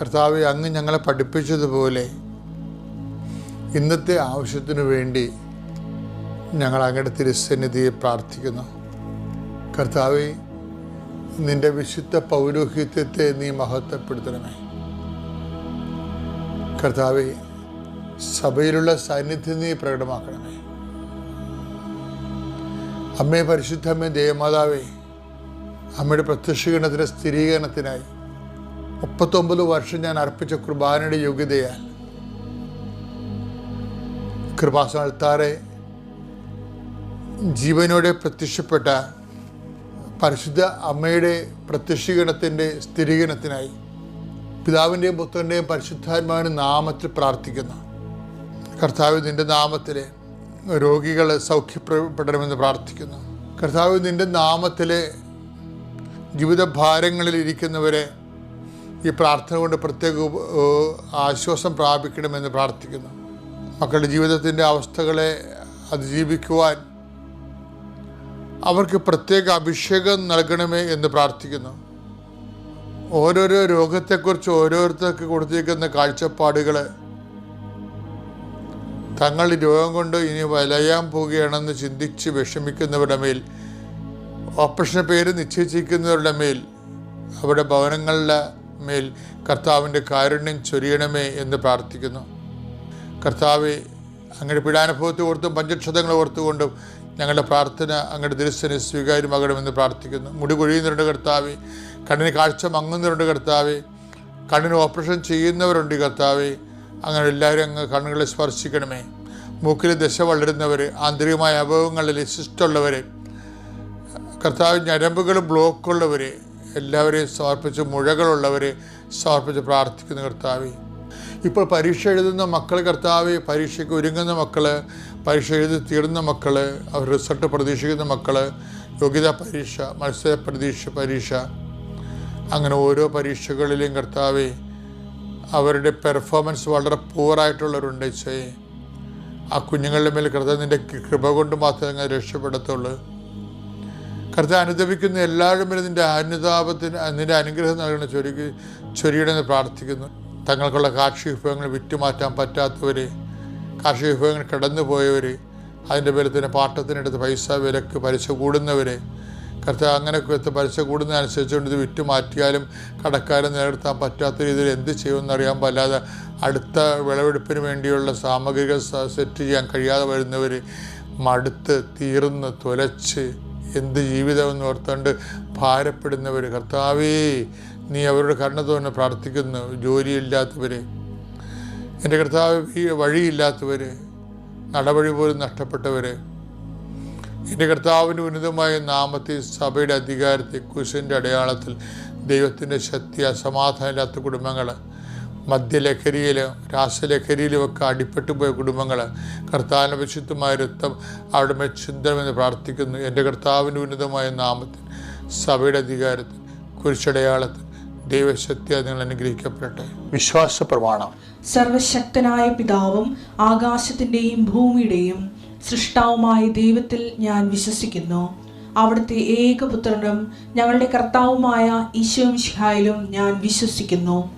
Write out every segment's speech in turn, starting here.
കർത്താവ് അങ്ങ് ഞങ്ങളെ പഠിപ്പിച്ചതുപോലെ ഇന്നത്തെ ആവശ്യത്തിനു വേണ്ടി ഞങ്ങൾ അങ്ങയുടെ തിരുസന്നിധിയെ പ്രാർത്ഥിക്കുന്നു. കർത്താവ് നിന്റെ വിശുദ്ധ പൗരോഹിത്യത്തെ നീ മഹത്വപ്പെടുത്തണമേ. കർത്താവെ സഭയിലുള്ള സാന്നിധ്യം നീ പ്രകടമാക്കണമേ. അമ്മേ പരിശുദ്ധമ്മേ ദേവമാതാവേ അമ്മയുടെ പ്രത്യക്ഷീകരണത്തിന്റെ സ്ഥിരീകരണത്തിനായി മുപ്പത്തൊമ്പത് വർഷം ഞാൻ അർപ്പിച്ച കുർബാനയുടെ യോഗ്യതയാൽ കൃപാസനത്താറെ ജീവനോടെ പ്രത്യക്ഷപ്പെട്ട പരിശുദ്ധ അമ്മയുടെ പ്രത്യക്ഷീകരണത്തിന്റെ സ്ഥിരീകരണത്തിനായി പിതാവിന്റെയും പുത്രന്റെയും പരിശുദ്ധാത്മാവിന്റെ നാമത്തിൽ പ്രാർത്ഥിക്കുന്നു. കർത്താവ് നിന്റെ നാമത്തിൽ രോഗികൾ സൗഖ്യപ്പെടണമെന്ന് പ്രാർത്ഥിക്കുന്നു. കർത്താവ് നിന്റെ നാമത്തിൽ ജീവിത ഭാരങ്ങളിൽ ഇരിക്കുന്നവരെ ഈ പ്രാർത്ഥന കൊണ്ട് പ്രത്യേക ആശ്വാസം പ്രാപിക്കണമെന്ന് പ്രാർത്ഥിക്കുന്നു. മക്കളുടെ ജീവിതത്തിന്റെ അവസ്ഥകളെ അതിജീവിക്കുവാൻ അവർക്ക് പ്രത്യേക അഭിഷേകം നൽകണമേ എന്ന് പ്രാർത്ഥിക്കുന്നു. ഓരോരോ രോഗത്തെക്കുറിച്ച് ഓരോരുത്തർക്ക് കൊടുത്തിരിക്കുന്ന കാഴ്ചപ്പാടുകൾ തങ്ങൾ രോഗം കൊണ്ട് ഇനി വലയാൻ പോവുകയാണെന്ന് ചിന്തിച്ച് വിഷമിക്കുന്നവരുടെ മേൽ ഓപ്പറേഷൻ പേര് നിശ്ചയിച്ചിരിക്കുന്നവരുടെ മേൽ അവരുടെ ഭവനങ്ങളുടെ മേൽ കർത്താവിന്റെ കാരുണ്യം ചൊരിയണമേ എന്ന് പ്രാർത്ഥിക്കുന്നു. കർത്താവെ അങ്ങയുടെ പീഡാനുഭവത്തെ ഓർത്തും പഞ്ചക്ഷതങ്ങൾ ഓർത്തുകൊണ്ടും ഞങ്ങളുടെ പ്രാർത്ഥന അങ്ങയുടെ ദൃശ്യന് സ്വീകാര്യമാകണമെന്ന് പ്രാർത്ഥിക്കുന്നു. മുടി കൊഴിയുന്നവരുണ്ട് കർത്താവെ കണ്ണിന് കാഴ്ച മങ്ങുന്നവരുണ്ട് കർത്താവെ കണ്ണിന് ഓപ്പറേഷൻ ചെയ്യുന്നവരുണ്ട് കർത്താവെ അങ്ങനെ എല്ലാവരും അങ്ങ് കണ്ണുകളെ സ്പർശിക്കണമേ. മൂക്കിൽ ദശ വളരുന്നവർ ആന്തരികമായ അഭവങ്ങളിൽ ശിഷ്ടമുള്ളവർ കർത്താവ് ഞരമ്പുകൾ ബ്ലോക്കുള്ളവർ എല്ലാവരെയും സമർപ്പിച്ച് മുഴകളുള്ളവരെ സമർപ്പിച്ച് പ്രാർത്ഥിക്കുന്ന കർത്താവേ. ഇപ്പോൾ പരീക്ഷ എഴുതുന്ന മക്കൾ കർത്താവ് പരീക്ഷയ്ക്ക് ഒരുങ്ങുന്ന മക്കൾ പരീക്ഷ എഴുതി തീർന്ന മക്കൾ അവർ റിസൾട്ട് പ്രതീക്ഷിക്കുന്ന മക്കൾ യോഗ്യതാ പരീക്ഷ മത്സര പ്രതീക്ഷ പരീക്ഷ അങ്ങനെ ഓരോ പരീക്ഷകളിലെയും കർത്താവ് അവരുടെ പെർഫോമൻസ് വളരെ പൂറായിട്ടുള്ളവരുണ്ട് ഈശോയെ. ആ കുഞ്ഞുങ്ങളുടെ മേൽ കർത്താവ് നിന്റെ കൃപ കൊണ്ട് മാത്രമേ അങ്ങനെ രക്ഷപ്പെടത്തുള്ളൂ. കർത്താവ് അനുദപിക്കുന്ന എല്ലാവരും വരെ നിന്റെ അനുതാപത്തിന് നിന്റെ അനുഗ്രഹം നൽകണ ചൊരുക്കി ചൊരിയണമെന്ന് പ്രാർത്ഥിക്കുന്നു. തങ്ങൾക്കുള്ള കാർഷിക വിഭവങ്ങൾ വിറ്റുമാറ്റാൻ പറ്റാത്തവർ കാർഷിക വിഭവങ്ങൾ കടന്നുപോയവർ അതിന്റെ തന്നെ പാട്ടത്തിനെടുത്ത് പൈസ വിലക്ക് പലിശ കൂടുന്നവർ കർത്താവ് അങ്ങനെയൊക്കെ പലിശ കൂടുന്നതനുസരിച്ചുകൊണ്ട് ഇത് വിറ്റുമാറ്റിയാലും കടക്കാരൻ നിലനിർത്താൻ പറ്റാത്ത രീതിയിൽ എന്ത് ചെയ്യുമെന്ന് അറിയാൻ പറ്റാതെ അടുത്ത വിളവെടുപ്പിന് വേണ്ടിയുള്ള സാമഗ്രികൾ സെറ്റ് ചെയ്യാൻ കഴിയാതെ വരുന്നവർ മടുത്ത് തീർന്ന് തുലച്ച് എന്ത് ജീവിതമെന്ന് ഓർത്തുകൊണ്ട് ഭാരപ്പെടുന്നവർ കർത്താവേ നീ അവരുടെ കരുണ തന്നെ പ്രാർത്ഥിക്കുന്നു. ജോലിയില്ലാത്തവർ എന്റെ കർത്താവ് ഈ വഴിയില്ലാത്തവർ നടവഴി പോലും നഷ്ടപ്പെട്ടവർ എന്റെ കർത്താവിന്റെ ഉന്നതമായ നാമത്തെ സഭയുടെ അധികാരത്തെ കുശിന്റെ അടയാളത്തിൽ ദൈവത്തിന്റെ ശക്തി അസമാധാനമില്ലാത്ത കുടുംബങ്ങൾ മദ്യലഹരിയിലും രാസലഹരിയിലും ഒക്കെ അടിപ്പെട്ടു പോയ കുടുംബങ്ങൾ കർത്താവിന്റെ വിശുദ്ധമായ രക്തം അവിടെ മേൽ ചിന്തണമെന്ന് പ്രാർത്ഥിക്കുന്നു. എന്റെ കർത്താവിന്റെ ഉന്നതമായ നാമത്തിൽ സഭയുടെ അധികാരത്തിൽ കുരിശടയാളത്തിൽ ദൈവശക്തി നിങ്ങൾ അനുഗ്രഹിക്കപ്പെടട്ടെ. വിശ്വാസ പ്രമാണം. സർവശക്തനായ പിതാവും ആകാശത്തിന്റെയും ഭൂമിയുടെയും സൃഷ്ടാവുമായ ദൈവത്തിൽ ഞാൻ വിശ്വസിക്കുന്നു. അവിടുത്തെ ഏകപുത്രനും ഞങ്ങളുടെ കർത്താവുമായ ഈശോ മിശിഹായിലും ഞാൻ വിശ്വസിക്കുന്നു.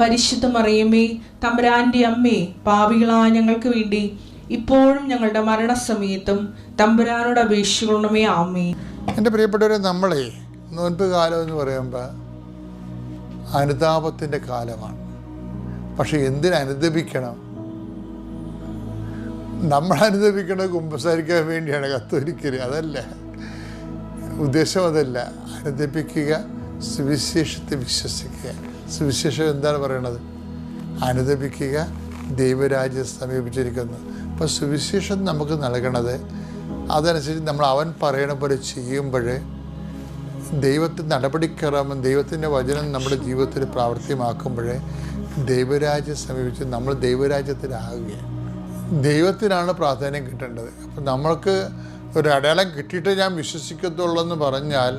പരിശുദ്ധ മറിയമ്മേ തമ്പുരാന്റെ അമ്മേ പാപികളായ ഞങ്ങൾക്ക് വേണ്ടി ഇപ്പോഴും ഞങ്ങളുടെ മരണസമയത്തും തമ്പുരാനോട് അപേക്ഷിക്കണമേ ആമേ എന്റെ പ്രിയപ്പെട്ടവരെ നമ്മളെ നോൻപ് കാലം എന്ന് പറയുമ്പോൾ അനുതാപത്തിന്റെ കാലമാണ്. പക്ഷെ എന്തിനനുദപിക്കണം നമ്മൾ അനുദപിക്കണത് കുമ്പസാരിക്കാൻ വേണ്ടിയാണ് കത്തോലിക്കൽ അതല്ല. ഉദ്ദേശം അതല്ല. അനുദപിക്കുക സുവിശേഷത്തെ വിശ്വസിക്കുക. സുവിശേഷം എന്താണ് പറയണത്? അനുദപിക്കുക ദൈവരാജ്യം സമീപിച്ചിരിക്കുന്നു. അപ്പോൾ സുവിശേഷം നമുക്ക് നൽകണത് അതനുസരിച്ച് നമ്മൾ അവൻ പറയണ പോലെ ചെയ്യുമ്പോൾ ദൈവത്തിന്റെ നടപടിക്രമം ദൈവത്തിന്റെ വചനം നമ്മുടെ ജീവിതത്തിൽ പ്രാവർത്തികമാക്കുമ്പോൾ ദൈവരാജ്യം സമീപിച്ച് നമ്മൾ ദൈവരാജ്യത്തിലാകുകയാണ് ദൈവത്തിനാണ് പ്രാധാന്യം കിട്ടേണ്ടത്. അപ്പം നമ്മൾക്ക് ഒരു അടയാളം കിട്ടിയിട്ട് ഞാൻ വിശ്വസിക്കത്തുള്ളൂ എന്ന് പറഞ്ഞാൽ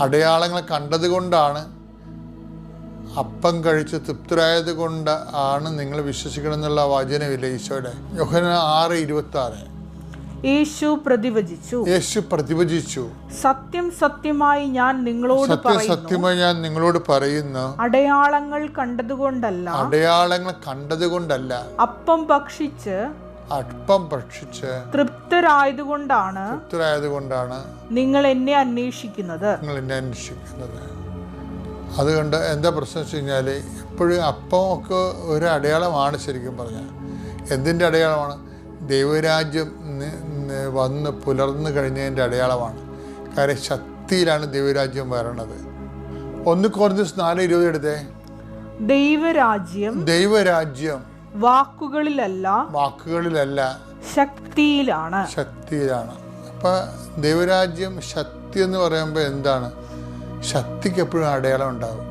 അടയാളങ്ങൾ കണ്ടതുകൊണ്ടാണ് അപ്പം കഴിച്ച് തൃപ്തരായത് കൊണ്ട് ആണ് നിങ്ങൾ വിശ്വസിക്കണം എന്നുള്ള വചനമില്ല ഈശോയുടെ? യോഹന ആറ് ഇരുപത്തി ആറ് യേശു പ്രതിവചിച്ചു. യേശു പ്രതിവചിച്ചു. സത്യം സത്യമായി ഞാൻ നിങ്ങളോട് സത്യം സത്യമായി ഞാൻ നിങ്ങളോട് പറയുന്നു. അടയാളങ്ങൾ കണ്ടതുകൊണ്ടല്ല. അടയാളങ്ങൾ കണ്ടതുകൊണ്ടല്ല. അപ്പം ഭക്ഷിച്ച് അപ്പം ഭക്ഷിച്ച് തൃപ്തരായതുകൊണ്ടാണ് തൃപ്തരായതുകൊണ്ടാണ് നിങ്ങൾ എന്നെ അന്വേഷിക്കുന്നത്. നിങ്ങൾ എന്നെ അന്വേഷിക്കുന്നത്. അതുകൊണ്ട് എന്താ പ്രശ്നം വെച്ച് കഴിഞ്ഞാൽ എപ്പോഴും അപ്പം ഒക്കെ ഒരു അടയാളമാണ് ശരിക്കും പറഞ്ഞാൽ. എന്തിന്റെ അടയാളമാണ്? ദൈവരാജ്യം വന്ന് പുലർന്നു കഴിഞ്ഞതിന്റെ അടയാളമാണ്. കാര്യം ശക്തിയിലാണ് ദൈവരാജ്യം വരണത്. ഒന്ന് കുറഞ്ഞ നാല് ഇരുപത് എടുത്തേ. ദൈവരാജ്യം ദൈവരാജ്യം വാക്കുകളിലല്ല വാക്കുകളിലല്ല. ശക്തിയിലാണ്. ശക്തിയിലാണ്. അപ്പം ദൈവരാജ്യം ശക്തി എന്ന് പറയുമ്പോൾ എന്താണ്? ശക്തിക്ക് എപ്പോഴും അടയാളം ഉണ്ടാകും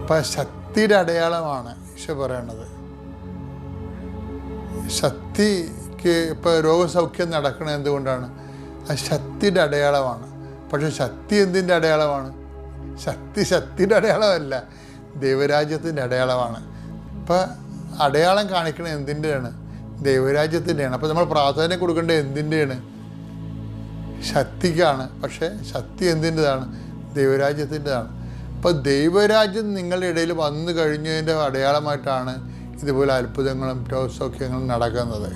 അപ്പം ശക്തിയുടെ അടയാളമാണ് ഈശോ പറയണത് ശക്തിക്ക് ഇപ്പോൾ രോഗസൗഖ്യം നടക്കുന്നത് എന്തുകൊണ്ടാണ്? അത് ശക്തിയുടെ അടയാളമാണ്. പക്ഷെ ശക്തി എന്തിന്റെ അടയാളമാണ്? ശക്തി ശക്തിയുടെ അടയാളമല്ല ദൈവരാജ്യത്തിന്റെ അടയാളമാണ്. ഇപ്പം അടയാളം കാണിക്കണത് എന്തിന്റെയാണ്? ദൈവരാജ്യത്തിന്റെയാണ്. അപ്പോൾ നമ്മൾ പ്രാധാന്യം കൊടുക്കേണ്ടത് എന്തിന്റെയാണ്? ശക്തിക്കാണ്. പക്ഷേ ശക്തി എന്തിന്റെതാണ്? ദൈവരാജ്യത്തിന്റെതാണ്. അപ്പോൾ ദൈവരാജ്യം നിങ്ങളുടെ ഇടയിൽ വന്നു കഴിഞ്ഞതിന്റെ അടയാളമായിട്ടാണ് ഇതുപോലെ അത്ഭുതങ്ങളും രോഗസൗഖ്യങ്ങളും നടക്കുന്നത്.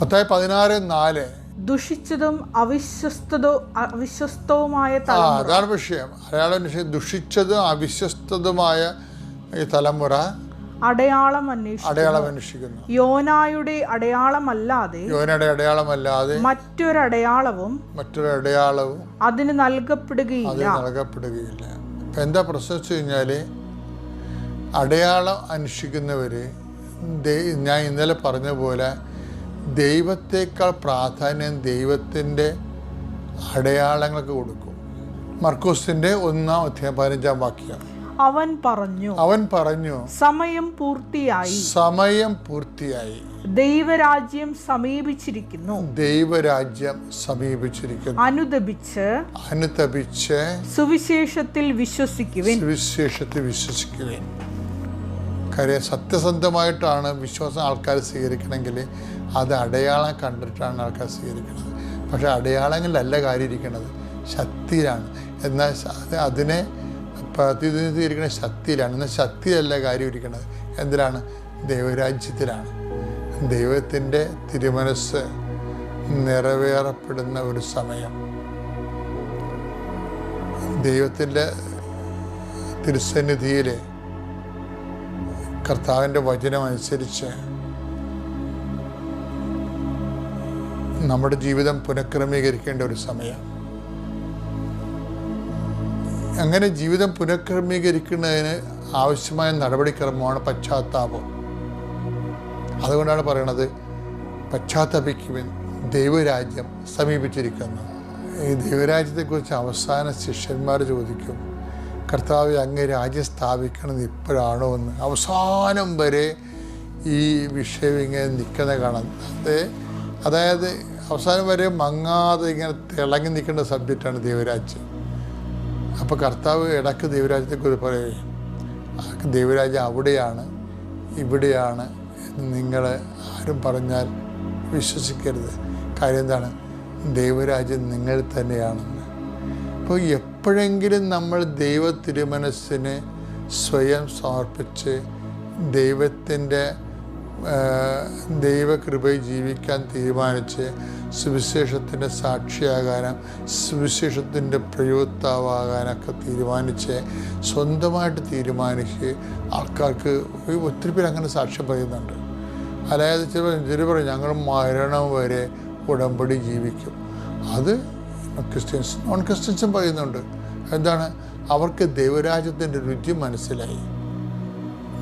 പത്തായി പതിനാറ് നാല്. ദുഷിച്ചതും അവിശ്വസ്തതോ അവിശ്വസ്തവുമായ അതാണ് വിഷയം. അയാളെ വിഷയം ദുഷിച്ചതും അവിശ്വസ്തതുമായ ഈ തലമുറ അടയാളം അടയാളം അന്വേഷിക്കുന്നു. യോനായുടെ അടയാളമല്ലാതെ യോനയുടെ അടയാളമല്ലാതെ മറ്റൊരടയാളവും മറ്റൊരു അടയാളവും അതിന് അത് നൽകപ്പെടുകയില്ല നൽകപ്പെടുകയില്ല. ഇപ്പം എന്താ പ്രശ്നം വെച്ച് കഴിഞ്ഞാൽ അടയാളം അന്വേഷിക്കുന്നവർ ഞാൻ ഇന്നലെ പറഞ്ഞ പോലെ ദൈവത്തേക്കാൾ പ്രാധാന്യം ദൈവത്തിന്റെ അടയാളങ്ങൾക്ക് കൊടുക്കും. മർക്കോസിന്റെ ഒന്നാം അധ്യായം പതിനഞ്ചാം വാക്യം. അവൻ പറഞ്ഞു അവൻ പറഞ്ഞു സമയം പൂർത്തിയായി. സമയം പൂർത്തിയായി. ദൈവരാജ്യം സമീപിച്ചിരിക്കുന്നു. ദൈവരാജ്യം സമീപിച്ചിരിക്കുന്നു. അനുദപിച്ച് അനുദപിച്ച് സുവിശേഷത്തിൽ വിശ്വസിക്കുവിൻ. സുവിശേഷത്തിൽ വിശ്വസിക്കുവിൻ. കാര്യം സത്യസന്ധമായിട്ടാണ് വിശ്വാസം ആൾക്കാർ സ്വീകരിക്കണമെങ്കിൽ അത് അടയാളം കണ്ടിട്ടാണ് ആൾക്കാർ സ്വീകരിക്കുന്നത്. പക്ഷേ അടയാളങ്ങളിലല്ല കാര്യം ഇരിക്കുന്നത് ശക്തിയിലാണ്. എന്നാൽ അതിനെ പ്രതിനിധീകരിക്കുന്ന ശക്തിയിലാണ്. എന്നാൽ ശക്തിയല്ല കാര്യം ഇരിക്കുന്നത്. എന്തിലാണ്? ദൈവരാജ്യത്തിലാണ്. ദൈവത്തിന്റെ തിരുമനസ് നിറവേറപ്പെടുന്ന ഒരു സമയം. ദൈവത്തിന്റെ തിരുസന്നിധിയിൽ കർത്താവിന്റെ വചനമനുസരിച്ച് നമ്മുടെ ജീവിതം പുനഃക്രമീകരിക്കേണ്ട ഒരു സമയം. അങ്ങനെ ജീവിതം പുനഃക്രമീകരിക്കുന്നതിന് ആവശ്യമായ നടപടിക്രമമാണ് പശ്ചാത്താപം. അതുകൊണ്ടാണ് പറയണത് പശ്ചാത്തപിക്കുവിൻ ദൈവരാജ്യം സമീപിച്ചിരിക്കുന്നു. ഈ ദൈവരാജ്യത്തെക്കുറിച്ച് അവസാന ശിഷ്യന്മാർ ചോദിക്കും കർത്താവ് അങ്ങ് രാജ്യം സ്ഥാപിക്കണത് ഇപ്പോഴാണോ എന്ന്? അവസാനം വരെ ഈ വിഷയം ഇങ്ങനെ നിൽക്കുന്ന കാണാം. അത് അതായത് അവസാനം വരെ മങ്ങാതെ ഇങ്ങനെ തിളങ്ങി നിൽക്കേണ്ട സബ്ജക്റ്റാണ് ദൈവരാജ്യം. അപ്പോൾ കർത്താവ് ഇടയ്ക്ക് ദൈവരാജ്യത്തെക്കുറിച്ച് പറയുകയും ആ ദൈവരാജ്യം അവിടെയാണ് ഇവിടെയാണ് നിങ്ങൾ ആരും പറഞ്ഞാൽ വിശ്വസിക്കരുത്. കാര്യം എന്താണ്? ദൈവരാജ്യം നിങ്ങൾ തന്നെയാണെന്ന്. അപ്പോൾ എപ്പോഴെങ്കിലും നമ്മൾ ദൈവ തിരുമനസ്സിന് സ്വയം സമർപ്പിച്ച് ദൈവത്തിന്റെ ദൈവകൃപയിൽ ജീവിക്കാൻ തീരുമാനിച്ച് സുവിശേഷത്തിന്റെ സാക്ഷിയാകാനും സുവിശേഷത്തിന്റെ പ്രയോക്താവാകാനൊക്കെ തീരുമാനിച്ച് സ്വന്തമായിട്ട് തീരുമാനിച്ച് ആൾക്കാർക്ക് ഒത്തിരി പേര് അങ്ങനെ സാക്ഷ്യം പറയുന്നുണ്ട്. അതായത് ചില ചില പറയും ഞങ്ങൾ മരണം വരെ ഉടമ്പടി ജീവിക്കും. അത് ക്രിസ്ത്യൻസ് നോൺ ക്രിസ്ത്യൻസും പറയുന്നുണ്ട്. എന്താണ്? അവർക്ക് ദൈവരാജ്യത്തിന്റെ രുചി മനസ്സിലായി.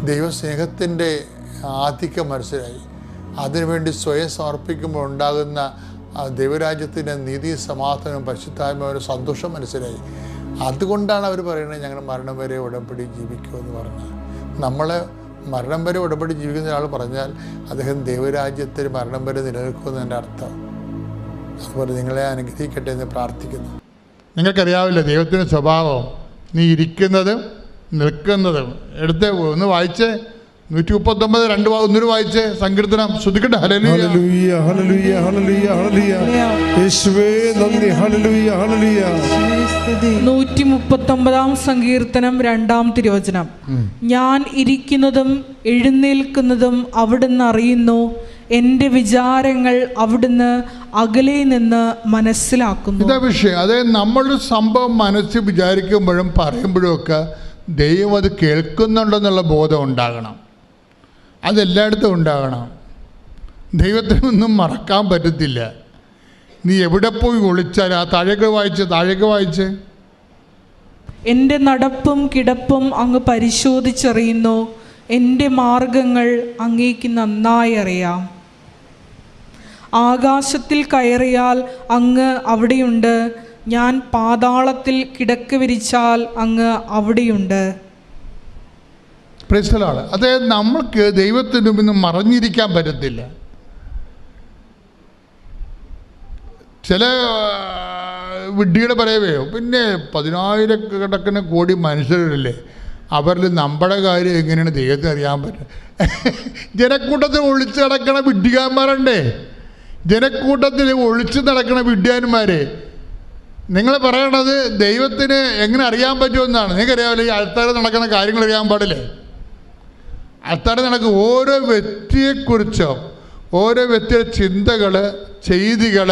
ദൈവസ്നേഹത്തിന്റെ ആധിക്യം മനസ്സിലായി. അതിനുവേണ്ടി സ്വയം സമർപ്പിക്കുമ്പോൾ ഉണ്ടാകുന്ന ദൈവരാജ്യത്തിന്റെ നീതി സമാധാനവും പരിശുദ്ധാത്മാവിന്റെ സന്തോഷം മനസ്സിലായി. അതുകൊണ്ടാണ് അവർ പറയുന്നത് ഞങ്ങൾ മരണം വരെ ഉടമ്പടി ജീവിക്കുമെന്ന് പറഞ്ഞത്. നമ്മളെ മരണം വരെ ഉടമ്പടി ജീവിക്കുന്ന ഒരാൾ പറഞ്ഞാൽ അദ്ദേഹം ദൈവരാജ്യത്തിൽ മരണം വരെ നിലനിൽക്കുമെന്ന് എന്റെ അർത്ഥം. അതുപോലെ നിങ്ങളെ അനുഗ്രഹിക്കട്ടെ എന്ന് പ്രാർത്ഥിക്കുന്നു. നിങ്ങൾക്കറിയാവില്ല ദൈവത്തിന്റെ സ്വഭാവം നീ ഇരിക്കുന്നതും നിൽക്കുന്നതും. എടുത്ത് ഒന്ന് വായിച്ച്. നൂറ്റി മുപ്പത്തൊമ്പത് രണ്ട് ഒന്നൂടെ വായിച്ച് സങ്കീർത്തനം ശ്രദ്ധിക്കട്ടെ? ഹല്ലേലൂയ. ഹല്ലേലൂയ ഹല്ലേലൂയ ഹല്ലേലൂയ ഹല്ലേലൂയ. യേശുവേ നന്ദി. ഹല്ലേലൂയ ഹല്ലേലൂയ. നൂറ്റി മുപ്പത്തൊമ്പതാം സങ്കീർത്തനം രണ്ടാം തിരുവചനം. ഞാൻ ഇരിക്കുന്നതും എഴുന്നേൽക്കുന്നതും അവിടുന്ന് അറിയുന്നു. എന്റെ വിചാരങ്ങൾ അവിടുന്ന് അകലെ നിന്ന് മനസ്സിലാക്കുന്നു. ഇതാ വിഷയം. അതായത് നമ്മളൊരു സംഭവം മനസ്സിൽ വിചാരിക്കുമ്പോഴും പറയുമ്പോഴും ഒക്കെ ദൈവം അത് കേൾക്കുന്നുണ്ടെന്നുള്ള ബോധം ഉണ്ടാകണം. അതെല്ലായിടത്തും ഉണ്ടാകണം. ദൈവത്തിനൊന്നും മറക്കാൻ പറ്റത്തില്ല. നീ എവിടെ പോയി ഒളിച്ചാൽ ആ താഴേക്ക് വായിച്ച് താഴേക്ക് വായിച്ച്. എന്റെ നടപ്പും കിടപ്പും അങ്ങ് പരിശോധിച്ചറിയുന്നു. എന്റെ മാർഗങ്ങൾ അങ്ങേക്ക് നന്നായി അറിയാം. ആകാശത്തിൽ കയറിയാൽ അങ്ങ് അവിടെയുണ്ട്. ഞാൻ പാതാളത്തിൽ കിടക്ക് വിരിച്ചാൽ അങ്ങ് അവിടെയുണ്ട്. പ്രശ്നമാണ് അതായത് നമ്മൾക്ക് ദൈവത്തിന് മുമ്പിൽ മറഞ്ഞിരിക്കാൻ പറ്റത്തില്ല. ചില വിഡ്ഢിയുടെ പറയവേ പിന്നെ പതിനായിരക്കണക്കിന് കോടി മനുഷ്യരല്ലേ അവരിൽ നമ്മുടെ കാര്യം എങ്ങനെയാണ് ദൈവത്തെ അറിയാൻ പറ്റുക ജനക്കൂട്ടത്തിൽ ഒളിച്ചു നടക്കണ വിഡ്ഢികാന്മാരുണ്ടേ. ജനക്കൂട്ടത്തിൽ ഒളിച്ചു നടക്കണ വിഡ്ഢിയാന്മാരെ നിങ്ങൾ പറയണത് ദൈവത്തിന് എങ്ങനെ അറിയാൻ പറ്റുമെന്നാണ്. നിങ്ങൾക്കറിയാമല്ലോ ഈ ആൾക്കാർ നടക്കുന്ന കാര്യങ്ങൾ അറിയാൻ പാടില്ലേ? ആൾക്കാർ നടക്കും. ഓരോ വ്യക്തിയെക്കുറിച്ചും ഓരോ വ്യക്തിയുടെ ചിന്തകൾ ചെയ്തികൾ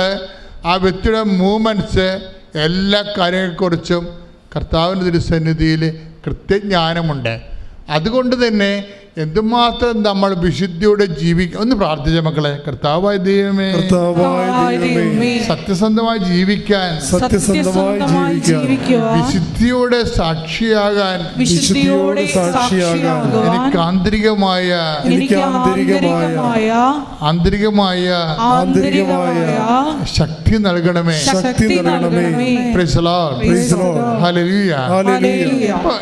ആ വ്യക്തിയുടെ മൂമെന്റ്സ് എല്ലാ കാര്യങ്ങളെക്കുറിച്ചും കർത്താവിന്റെ തിരുസന്നിധിയിൽ കൃത്യജ്ഞാനമുണ്ട്. അതുകൊണ്ട് തന്നെ എന്തുമാത്രം നമ്മൾ വിശുദ്ധിയോടെ ജീവിക്കും ഒന്ന് പ്രാർത്ഥിച്ച മക്കളെ. കർത്താവായ ദൈവമേ. കർത്താവായ ദൈവമേ. സത്യസന്ധമായി ജീവിക്കാൻ. സത്യസന്ധമായി ജീവിക്കാൻ വിശുദ്ധിയോടെ സാക്ഷിയാകാൻ. വിശുദ്ധിയോടെ സാക്ഷിയാകാൻ. എനിക്ക് ആന്തരികമായ എനിക്ക് ആന്തരികമായ ആന്തരികമായ ആന്തരികമായ ആന്തരികമായ ശക്തി നൽകണമേ. ശക്തി നൽകണമേ.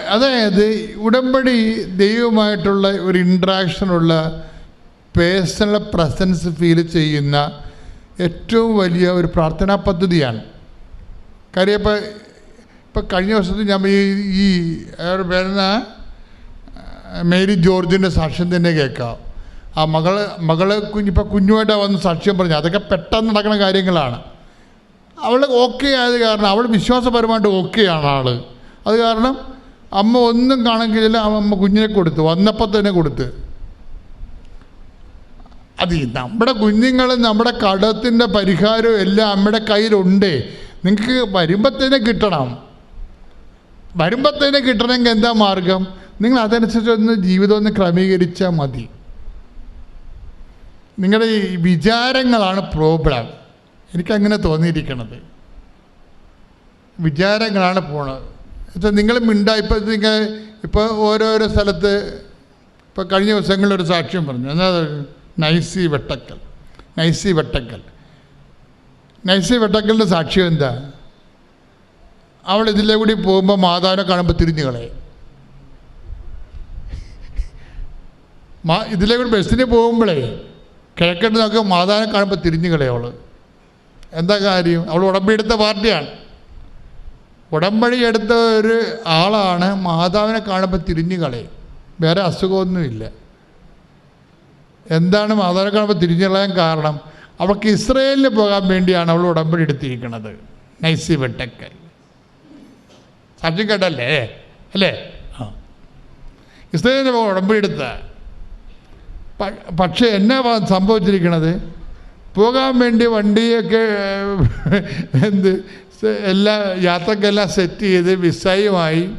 അതായത് ഉടമ്പടി ദൈവമായിട്ടുള്ള ഒരു ഇൻട്രാക്ഷനുള്ള പേഴ്സണൽ പ്രസൻസ് ഫീൽ ചെയ്യുന്ന ഏറ്റവും വലിയ ഒരു പ്രാർത്ഥനാ പദ്ധതിയാണ്. കാര്യം ഇപ്പം ഇപ്പം കഴിഞ്ഞ വർഷത്തിൽ ഞാൻ ഈ ഈ അവരുടെ പേരുന്ന മേരി ജോർജിന്റെ സാക്ഷ്യം തന്നെ കേൾക്കാം. ആ മകൾ മകൾ കുഞ്ഞിപ്പോൾ കുഞ്ഞുമായിട്ടാണ് വന്ന് സാക്ഷ്യം പറഞ്ഞു. അതൊക്കെ പെട്ടെന്ന് നടക്കുന്ന കാര്യങ്ങളാണ്. അവൾ ഓക്കെ ആയത് കാരണം അവൾ വിശ്വാസപരമായിട്ട് ഓക്കെയാണ് ആൾ അത് കാരണം അമ്മ ഒന്നും കാണിക്കില്ല അമ്മ കുഞ്ഞിനെ കൊടുത്തു വന്നപ്പോൾ തന്നെ കൊടുത്ത്. അത് നമ്മുടെ കുഞ്ഞുങ്ങൾ നമ്മുടെ കടത്തിന്റെ പരിഹാരവും എല്ലാം അമ്മയുടെ കയ്യിലുണ്ട്. നിങ്ങൾക്ക് വരുമ്പത്തേനെ കിട്ടണം. വരുമ്പത്തേനെ കിട്ടണമെങ്കിൽ എന്താ മാർഗം? നിങ്ങൾ അതനുസരിച്ച് ഒന്ന് ജീവിതം ഒന്ന് ക്രമീകരിച്ചാൽ മതി. നിങ്ങളുടെ ഈ വിചാരങ്ങളാണ് പ്രോബ്ലം. എനിക്കങ്ങനെ തോന്നിയിരിക്കണത്. വിചാരങ്ങളാണ് പോണത്. എന്നുവെച്ചാൽ നിങ്ങൾ മിണ്ട ഇപ്പം നിങ്ങൾ ഇപ്പോൾ ഓരോരോ സ്ഥലത്ത് ഇപ്പോൾ കഴിഞ്ഞ ദിവസങ്ങളിലൊരു സാക്ഷ്യം പറഞ്ഞു. എന്നാ നൈസി വെട്ടക്കൽ. നൈസി വെട്ടക്കൽ. നൈസി വെട്ടക്കലിന്റെ സാക്ഷ്യം എന്താ? അവൾ ഇതിലെ കൂടി പോകുമ്പോൾ മാതാവിനെ കാണുമ്പോൾ തിരിഞ്ഞു കളയും. മാ ഇതിലെ കൂടി ബസ്സിന് പോകുമ്പോഴേ കിഴക്കട്ട് നോക്കുക മാതാവിനെ കാണുമ്പോൾ തിരിഞ്ഞു കളയും അവൾ എന്താ കാര്യം? അവൾ ഉടമ്പെടുത്ത പാർട്ടിയാണ്. ഉടമ്പടി എടുത്ത ഒരു ആളാണ് മാതാവിനെ കാണുമ്പോൾ തിരിഞ്ഞു കളയും. വേറെ അസുഖമൊന്നുമില്ല. എന്താണ് മാതാവിനെ കാണുമ്പോൾ തിരിഞ്ഞു കളയാൻ കാരണം? അവൾക്ക് ഇസ്രയേലിന് പോകാൻ വേണ്ടിയാണ് അവൾ ഉടമ്പടി എടുത്തിരിക്കുന്നത്. നൈസി വെട്ടക്കൽ. സാക്ഷ്യം കേട്ടല്ലേ? അല്ലേ? ആ. ഇസ്രയേലിന് പോകാൻ ഉടമ്പടി എടുത്ത. പക്ഷേ എന്നാ സംഭവിച്ചിരിക്കുന്നത് പോകാൻ വേണ്ടി വണ്ടിയൊക്കെ എന്ത്? എല്ലാ യാത്രക്കെല്ലാം സെറ്റ് ചെയ്ത് വിസയുമായി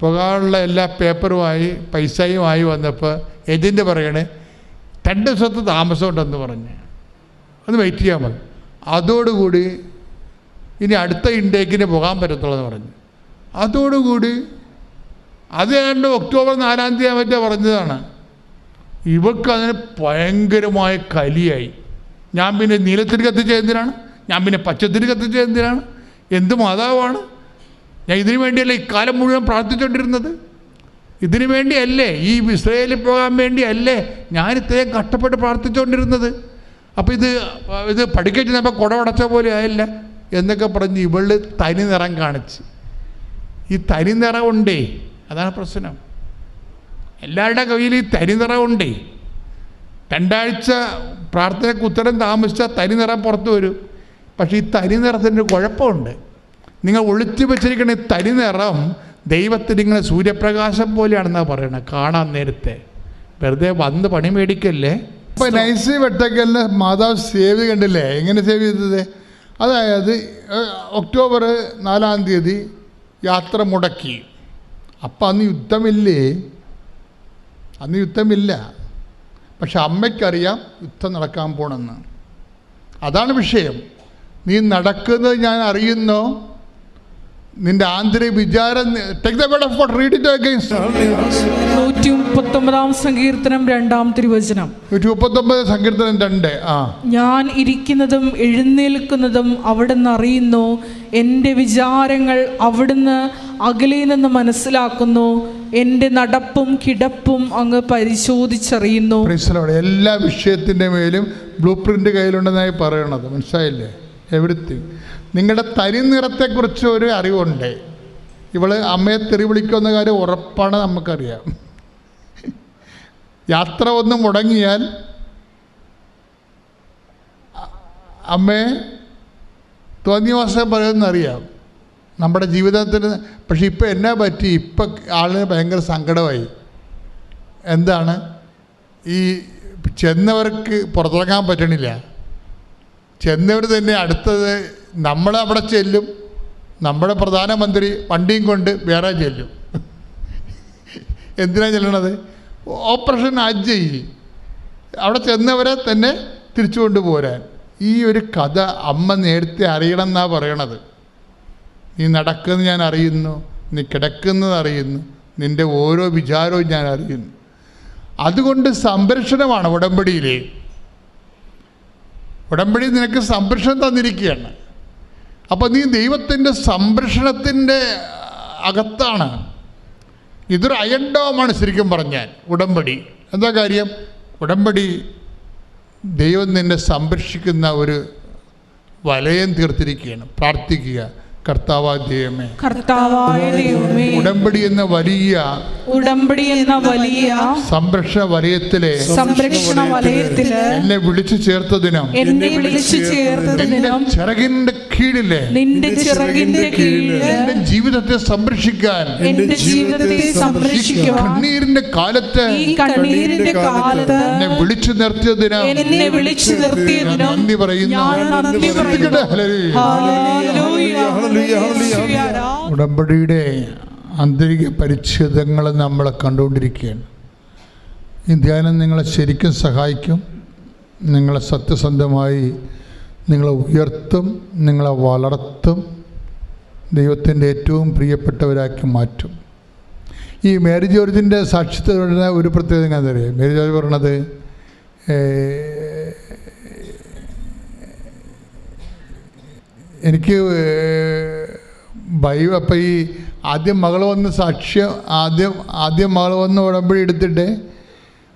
പോകാനുള്ള എല്ലാ പേപ്പറുമായി പൈസയുമായി വന്നപ്പോൾ ഏജന്റ് പറയണേ രണ്ട് ദിവസത്തെ താമസമുണ്ടെന്ന് പറഞ്ഞ്. ഒന്ന് വെയിറ്റ് ചെയ്യാൻ പറഞ്ഞു. അതോടുകൂടി ഇനി അടുത്ത ഇൻടേക്കിന് പോകാൻ പറ്റത്തുള്ളൂ എന്ന് പറഞ്ഞു. അതോടുകൂടി അത് ഏതാണ്ട് ഒക്ടോബർ നാലാം തീയതി മറ്റേ പറഞ്ഞതാണ്. ഇവർക്ക് അതിന് ഭയങ്കരമായ കലിയായി. ഞാൻ പിന്നെ നീലത്തിരി കത്തിച്ച എന്തിനാണ്? ഞാൻ പിന്നെ പച്ചത്തിന് കത്തിച്ച എന്തിനാണ്? എന്ത് മാതാവാണ്? ഞാൻ ഇതിനു വേണ്ടിയല്ല ഇക്കാലം മുഴുവൻ പ്രാർത്ഥിച്ചുകൊണ്ടിരുന്നത് ഇതിനു വേണ്ടിയല്ലേ ഈ ഇസ്രയേലിൽ പോകാൻ വേണ്ടിയല്ലേ ഞാൻ ഇത്രയും കഷ്ടപ്പെട്ട് പ്രാർത്ഥിച്ചുകൊണ്ടിരുന്നത് അപ്പോൾ ഇത് ഇത് പഠിക്കാൻ ചെന്നപ്പോൾ കുടവടച്ച പോലെ ആയല്ല എന്നൊക്കെ പറഞ്ഞ് ഇവൾ തനി നിറം കാണിച്ച്. ഈ തനി നിറമുണ്ടേ അതാണ് പ്രശ്നം. എല്ലാവരുടെ കയ്യിൽ ഈ തനി നിറമുണ്ടേ രണ്ടാഴ്ച പ്രാർത്ഥനയ്ക്ക് ഉത്തരം താമസിച്ചാൽ തനി നിറം പുറത്തു വരും. പക്ഷേ ഈ തരി നിറത്തിന്റെ കുഴപ്പമുണ്ട്. നിങ്ങൾ ഒളിച്ചു വെച്ചിരിക്കുന്ന ഈ തരി നിറം ദൈവത്തിന് ഇങ്ങനെ സൂര്യപ്രകാശം പോലെയാണെന്നാണ് പറയണത് കാണാൻ നേരത്തെ. വെറുതെ വന്ന് പണി മേടിക്കല്ലേ? ഇപ്പം നൈസി വെട്ടക്കലിന് മാതാവ് സേവ് കണ്ടില്ലേ എങ്ങനെ സേവ് ചെയ്തത്? അതായത് ഒക്ടോബർ നാലാം തീയതി യാത്ര മുടക്കി. അപ്പം അന്ന് യുദ്ധമില്ലേ? അന്ന് യുദ്ധമില്ല. പക്ഷെ അമ്മയ്ക്കറിയാം യുദ്ധം നടക്കാൻ പോണെന്ന്. അതാണ് വിഷയം. നീ നടക്കുന്നത് ഞാൻ അറിയുന്നു. നിന്റെ ആന്തരിക വിചാരം take the word of God read it against നൂറ്റി മുപ്പത്തൊമ്പതാം സങ്കീർത്തനം രണ്ടാം തിരുവചനം. നൂറ്റി മുപ്പത്തൊമ്പത് സങ്കീർത്തനം രണ്ട് ആ. ഞാൻ ഇരിക്കുന്നതും എഴുന്നേൽക്കുന്നതും അവിടുന്ന് അറിയുന്നു. എന്റെ വിചാരങ്ങൾ അവിടുന്ന് അകലെ നിന്ന് മനസ്സിലാക്കുന്നു. എന്റെ നടപ്പും കിടപ്പും അങ്ങ് പരിശോധിച്ചറിയുന്നു. എല്ലാ വിഷയത്തിന്റെ മേലും ബ്ലൂ പ്രിന്റ് കയ്യിലുണ്ടെന്നായി പറയണത്. മനസ്സിലായില്ലേ? എവിടുത്തെയും നിങ്ങളുടെ തരി നിറത്തെക്കുറിച്ച് ഒരു അറിവുണ്ട്. ഇവൾ അമ്മയെ തെറി വിളിക്കുന്ന കാര്യം ഉറപ്പാണ് നമുക്കറിയാം. യാത്ര ഒന്ന് മുടങ്ങിയാൽ അമ്മയെ തോന്നിയവാസം പറയുമെന്നറിയാം നമ്മുടെ ജീവിതത്തിൽ പക്ഷെ ഇപ്പം എന്നെ പറ്റി? ഇപ്പം ആളിന് ഭയങ്കര സങ്കടമായി. എന്താണ്? ഈ ചെന്നവർക്ക് പുറത്തിറങ്ങാൻ പറ്റണില്ല. ചെന്നവർ തന്നെ അടുത്തത് നമ്മൾ അവിടെ ചെല്ലും. നമ്മുടെ പ്രധാനമന്ത്രി വണ്ടിയും കൊണ്ട് വേറെ ചെല്ലും. എന്തിനാ ചെല്ലണത്? ഓപ്പറേഷൻ അജയ് അവിടെ ചെന്നവരെ തന്നെ തിരിച്ചു കൊണ്ടുപോരാൻ. ഈ ഒരു കഥ അമ്മ നേരത്തെ അറിയണം എന്നാണ് പറയണത്. നീ നടക്കുന്നത് ഞാൻ അറിയുന്നു. നീ കിടക്കുന്നത് അറിയുന്നു. നിന്റെ ഓരോ വിചാരവും ഞാൻ അറിയുന്നു. അതുകൊണ്ട് സംരക്ഷണമാണ് ഉടമ്പടിയിൽ ഉടമ്പടി നിനക്ക് സംരക്ഷണം തന്നിരിക്കുകയാണ്. അപ്പോൾ നീ ദൈവത്തിന്റെ സംരക്ഷണത്തിന്റെ അകത്താണ്. ഇതൊരു അയണ്ടോമാണ് ശരിക്കും പറഞ്ഞാൽ ഉടമ്പടി. എന്താ കാര്യം? ഉടമ്പടി ദൈവം നിന്നെ സംരക്ഷിക്കുന്ന ഒരു വലയം തീർത്തിരിക്കുകയാണ്. പ്രാർത്ഥിക്കുക. കർത്താവാ ദൈവമേ. കർത്താവായ ദൈവമേ. ഉടമ്പടി എന്ന വലിയ ഉടമ്പടി എന്ന വലിയ സംരക്ഷണ വലയത്തിലെ സംരക്ഷണ വലയത്തിലെ എന്നെ വിളിച്ചു ചേർത്തതിനും എന്നെ വിളിച്ചു ചേർത്തതിനും ചിറകിന്റെ കീഴിലെ നിന്റെ ചിറകിന്റെ കീഴിലെ എന്റെ ജീവിതത്തെ സംരക്ഷിക്കാൻ എന്റെ ജീവിതത്തെ സംരക്ഷിക്കാൻ കണ്ണീരിന്റെ കാലത്ത് ഈ കണ്ണീരിന്റെ കാലത്ത് എന്നെ വിളിച്ചു നിർത്തിയതിന് എന്നെ വിളിച്ചു നിർത്തിയതിനും നന്ദി പറയുന്നു. ഞാൻ നന്ദി പറയുന്നു. ഹല്ലേലൂയ. ഉടമ്പടിയുടെ ആന്തരിക പരിച്ഛേദങ്ങൾ നമ്മൾ കണ്ടുകൊണ്ടിരിക്കുകയാണ്. ഈ ധ്യാനം നിങ്ങളെ ശരിക്കും സഹായിക്കും. നിങ്ങളെ സത്യസന്ധമായി നിങ്ങളെ ഉയർത്തും നിങ്ങളെ വളർത്തും ദൈവത്തിന്റെ ഏറ്റവും പ്രിയപ്പെട്ടവരാക്കി മാറ്റും. ഈ മേരി ജോർജിന്റെ സാക്ഷ്യത്തിലുള്ള ഒരു പ്രത്യേകത എന്താ അറിയാം മേരി ജോർജ് പറയണത് എനിക്ക് ബൈ അപ്പം ഈ ആദ്യം മകൾ വന്ന് സാക്ഷ്യം ആദ്യം ആദ്യം മകൾ വന്ന് ഉടമ്പടി എടുത്തിട്ട്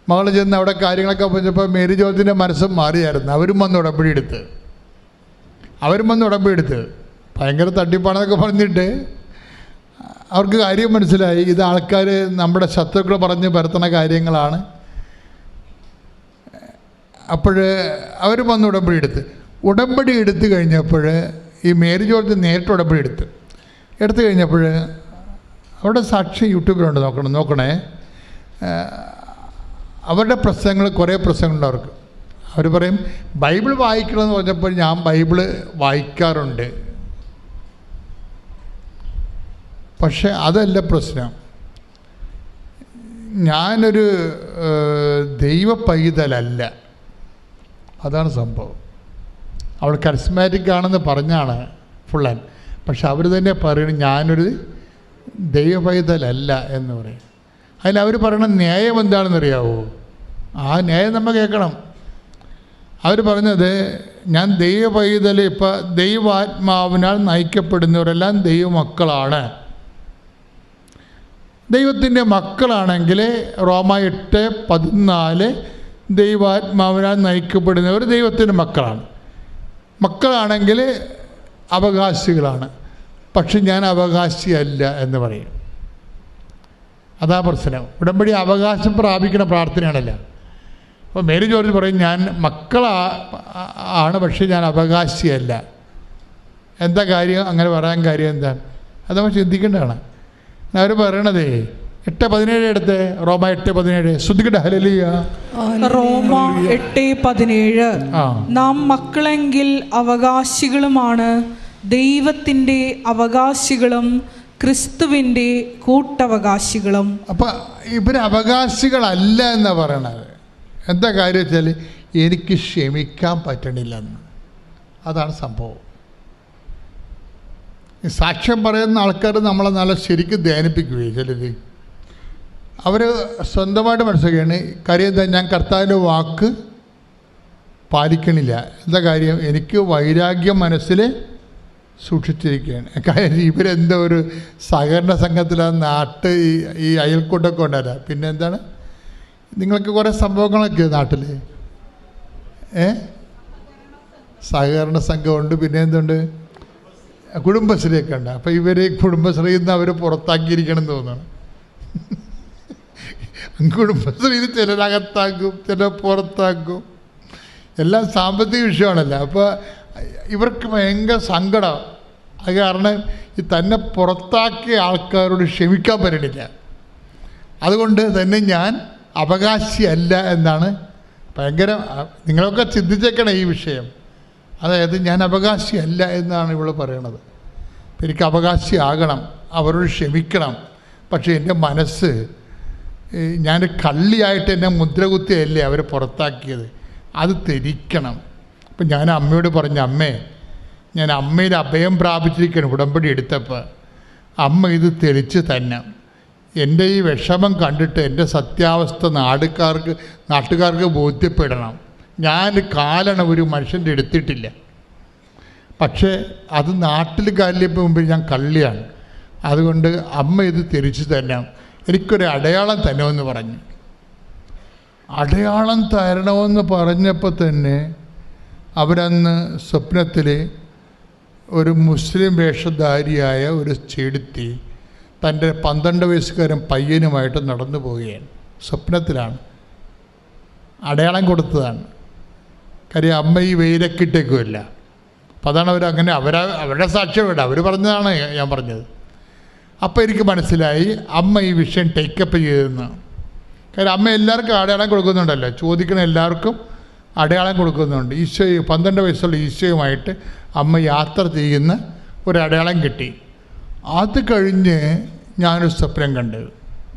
മകൾ ചെന്ന് അവിടെ കാര്യങ്ങളൊക്കെ പറഞ്ഞപ്പോൾ മേരി ജോർജിന്റെ മനസ്സ് മാറിയായിരുന്നു. അവരും വന്ന് ഉടമ്പടി എടുത്ത്. അവരും വന്ന് ഉടമ്പടി എടുത്ത്. ഭയങ്കര തട്ടിപ്പാണെന്നൊക്കെ പറഞ്ഞിട്ട് അവർക്ക് കാര്യം മനസ്സിലായി. ഇത് ആൾക്കാർ നമ്മുടെ ശത്രുക്കൾ പറഞ്ഞ് പരത്തണ കാര്യങ്ങളാണ്. അപ്പോൾ അവരും വന്ന് ഉടമ്പടി എടുത്ത്. ഉടമ്പടി എടുത്തു കഴിഞ്ഞപ്പോൾ ഈ മേരി ജോർജ് നേരിട്ട് ഉടമ്പടി എടുത്ത്. കഴിഞ്ഞപ്പോൾ അവിടെ സാക്ഷി യൂട്യൂബിലുണ്ട് നോക്കണം നോക്കണേ. അവരുടെ പ്രശ്നങ്ങൾ കുറേ പ്രശ്നങ്ങളുണ്ട് അവർക്ക്. അവർ പറയും ബൈബിൾ വായിക്കണമെന്ന് പറഞ്ഞപ്പോൾ ഞാൻ ബൈബിൾ വായിക്കാറുണ്ട്. പക്ഷേ അതല്ല പ്രശ്നം. ഞാനൊരു ദൈവ പൈതലല്ല. അതാണ് സംഭവം. അവൾ കരിസ്മാറ്റിക് ആണെന്ന് പറഞ്ഞാണ് ഫുള്ളൻ. പക്ഷെ അവർ തന്നെ പറയണം ഞാനൊരു ദൈവഭൈതലല്ല എന്ന് പറയും. അതിന് അവർ പറയണ ന്യായം എന്താണെന്നറിയാവോ? ആ ന്യായം നമ്മൾ കേൾക്കണം. അവർ പറഞ്ഞത് ഞാൻ ദൈവപൈതൽ ഇപ്പം ദൈവാത്മാവിനാൽ നയിക്കപ്പെടുന്നവരെല്ലാം ദൈവമക്കളാണ്. ദൈവത്തിന്റെ മക്കളാണെങ്കിൽ റോമ എട്ട് പതിനാല് ദൈവാത്മാവിനാൽ നയിക്കപ്പെടുന്നവർ ദൈവത്തിന്റെ മക്കളാണ്. മക്കളാണെങ്കിൽ അവകാശികളാണ്. പക്ഷെ ഞാൻ അവകാശിയല്ല എന്ന് പറയും. അതാ പ്രശ്നം. ഉടമ്പടി അവകാശം പ്രാപിക്കുന്ന പ്രാർത്ഥനയാണല്ല. അപ്പോൾ മേരി ജോർജ് പറയും ഞാൻ മക്കളാ ആണ് പക്ഷേ ഞാൻ അവകാശിയല്ല. എന്താ കാര്യം? അങ്ങനെ പറയാൻ കാര്യം എന്താ? അത് ചിന്തിക്കേണ്ടതാണ്. അവർ പറയണതേ എട്ട് പതിനേഴ് എടുത്ത്. റോമ എട്ട് പതിനേഴ്. ശ്രദ്ധിക്കട്ടെ. ഹലലിയ റോമ എട്ട് പതിനേഴ്. നാം മക്കളെങ്കിൽ അവകാശികളുമാണ്. ദൈവത്തിന്റെ അവകാശികളും ക്രിസ്തുവിന്റെ കൂട്ടവകാശികളും. അപ്പൊ ഇവർ അവകാശികളല്ല എന്നാ പറയണത്. എന്താ കാര്യം വെച്ചാൽ എനിക്ക് ക്ഷമിക്കാൻ പറ്റണില്ലെന്ന്. അതാണ് സംഭവം. ഈ സാക്ഷ്യം പറയുന്ന ആൾക്കാർ നമ്മളെ നല്ല ശരിക്കും ധ്യാനിപ്പിക്കുകയും ചിലത് അവർ സ്വന്തമായിട്ട് മനസ്സിലാക്കുകയാണ് കാര്യം എന്താ ഞാൻ കർത്താവിന്റെ വാക്ക് പാലിക്കണില്ല. എന്താ കാര്യം? എനിക്ക് വൈരാഗ്യം മനസ്സിൽ സൂക്ഷിച്ചിരിക്കുകയാണ്. കാര്യം? ഇവരെന്തോ ഒരു സഹകരണ സംഘത്തിലാണ് നാട്ട് ഈ ഈ അയൽക്കൂട്ടമൊക്കെ ഉണ്ടാവില്ല പിന്നെ എന്താണ്? നിങ്ങൾക്ക് കുറേ സംഭവങ്ങളൊക്കെ നാട്ടിൽ? ഏ? സഹകരണ സംഘമുണ്ട് പിന്നെ എന്തുണ്ട്? കുടുംബശ്രീയൊക്കെ ഉണ്ട്. അപ്പോൾ ഇവർ കുടുംബശ്രീയിൽ നിന്ന് അവർ പുറത്താക്കിയിരിക്കണം എന്ന് തോന്നുന്നു. കുടുംബശ്രീയിൽ ചിലരകത്താക്കും ചിലർ പുറത്താക്കും. എല്ലാം സാമ്പത്തിക വിഷയമാണല്ലോ. അപ്പോൾ ഇവർക്ക് ഭയങ്കര സങ്കടം. അത് കാരണം ഈ തന്നെ പുറത്താക്കിയ ആൾക്കാരോട് ക്ഷമിക്കാൻ പറ്റണില്ല. അതുകൊണ്ട് തന്നെ ഞാൻ അവകാശിയല്ല എന്നാണ് ഭയങ്കര നിങ്ങളൊക്കെ ചിന്തിച്ചേക്കണം ഈ വിഷയം. അതായത് ഞാൻ അവകാശിയല്ല എന്നാണ് ഇവൾ പറയണത്. എനിക്ക് അവകാശിയാകണം അവരോട് ക്ഷമിക്കണം. പക്ഷേ എന്റെ മനസ്സ് ഞാൻ കള്ളിയായിട്ട് എന്നെ മുദ്രകുത്തിയല്ലേ അവർ പുറത്താക്കിയത്. അത് തിരിക്കണം അപ്പം ഞാൻ അമ്മയോട് പറഞ്ഞു അമ്മേ ഞാൻ അമ്മയിൽ അഭയം പ്രാപിച്ചിരിക്കണം ഉടമ്പടി എടുത്തപ്പോൾ അമ്മ ഇത് തെളിച്ച് തന്നെ. എന്റെ ഈ വിഷമം കണ്ടിട്ട് എന്റെ സത്യാവസ്ഥ നാടുകാർക്ക് നാട്ടുകാർക്ക് ബോധ്യപ്പെടണം. ഞാൻ കാലണ ഒരു മനുഷ്യന്റെ എടുത്തിട്ടില്ല. പക്ഷേ അത് നാട്ടിൽ കാലിയപ്പോൾ മുമ്പ് ഞാൻ കള്ളിയാണ്. അതുകൊണ്ട് അമ്മ ഇത് തിരിച്ചു തരണം എനിക്കൊരു അടയാളം തരണമെന്ന് പറഞ്ഞു. അടയാളം തരണമെന്ന് പറഞ്ഞപ്പോൾ തന്നെ അവരന്ന് സ്വപ്നത്തിൽ ഒരു മുസ്ലിം വേഷധാരിയായ ഒരു ചെടുത്തി തന്റെ പന്ത്രണ്ട് വയസ്സുകാരൻ പയ്യനുമായിട്ട് നടന്നു പോവുകയാണ്. സ്വപ്നത്തിലാണ്. അടയാളം കൊടുത്തതാണ്. കാര്യം അമ്മ ഈ വെയിലൊക്കെ ഇട്ടേക്കുമല്ല അപ്പം അതാണ് അവർ അങ്ങനെ അവരാ അവരുടെ സാക്ഷ്യം വേണ്ട അവർ പറഞ്ഞതാണ് ഞാൻ പറഞ്ഞത്. അപ്പോൾ എനിക്ക് മനസ്സിലായി അമ്മ ഈ വിഷയം ടേക്കപ്പ് ചെയ്തെന്ന്. കാര്യം അമ്മ എല്ലാവർക്കും അടയാളം കൊടുക്കുന്നുണ്ടല്ലോ. ചോദിക്കുന്ന എല്ലാവർക്കും അടയാളം കൊടുക്കുന്നുണ്ട്. ഈശോ പന്ത്രണ്ട് വയസ്സുള്ള ഈശോയുമായിട്ട് അമ്മ യാത്ര ചെയ്യുന്ന ഒരു അടയാളം കിട്ടി. അത് കഴിഞ്ഞ് ഞാനൊരു സ്വപ്നം കണ്ടത്.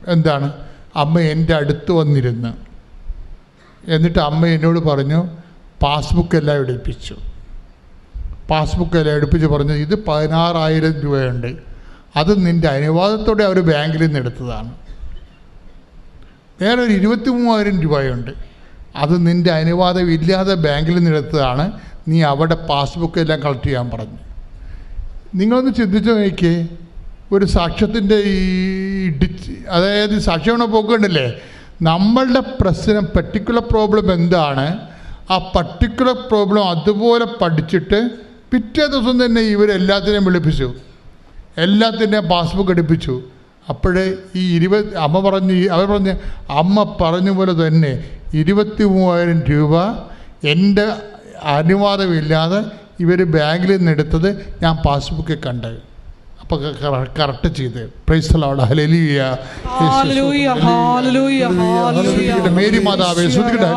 എന്താണ്? അമ്മ എന്റെ അടുത്ത് വന്നിരുന്ന്. എന്നിട്ട് അമ്മ എന്നോട് പറഞ്ഞു പാസ്ബുക്ക് എല്ലാം എടുപ്പിച്ചു. പാസ്ബുക്ക് എല്ലാം എടുപ്പിച്ച് പറഞ്ഞു ഇത് പതിനാറായിരം രൂപയുണ്ട്. അത് നിന്റെ അനുവാദത്തോടെ അവർ ബാങ്കിൽ നിന്ന് എടുത്തതാണ്. വേറെ ഒരു ഇരുപത്തി മൂവായിരം രൂപയുണ്ട്. അത് നിന്റെ അനുവാദം ഇല്ലാതെ ബാങ്കിൽ നിന്ന് എടുത്തതാണ്. നീ അവിടെ പാസ്ബുക്ക് എല്ലാം കളക്ട് ചെയ്യാൻ പറഞ്ഞു. നിങ്ങളൊന്ന് ചിന്തിച്ചു നോക്കിയേ. ഒരു സാക്ഷ്യത്തിന്റെ ഈ ഇടിച്ച് അതായത് സാക്ഷ്യമാണ് പോക്കുണ്ടല്ലേ നമ്മളുടെ പ്രശ്നം പർട്ടിക്കുലർ പ്രോബ്ലം എന്താണ്? ആ പർട്ടിക്കുലർ പ്രോബ്ലം അതുപോലെ പഠിച്ചിട്ട് പിറ്റേ ദിവസം തന്നെ ഇവരെല്ലാത്തിനെയും വിളിപ്പിച്ചു. എല്ലാത്തിന്റെയും പാസ്ബുക്ക് എടുപ്പിച്ചു. അപ്പോഴേ ഈ ഇരുപത് അമ്മ പറഞ്ഞു അവർ പറഞ്ഞ് അമ്മ പറഞ്ഞ പോലെ തന്നെ ഇരുപത്തി മൂവായിരം രൂപ എന്റെ അനുവാദമില്ലാതെ ഇവർ ബാങ്കിൽ നിന്ന് എടുത്തത് ഞാൻ പാസ്ബുക്കിൽ കണ്ട്. അപ്പോൾ കറക്റ്റ് ചെയ്ത്. പ്രൈസ് ലോഡ് ഹലലിയ മേരി മാതാവേ ശ്രുതിക്കട്ടെ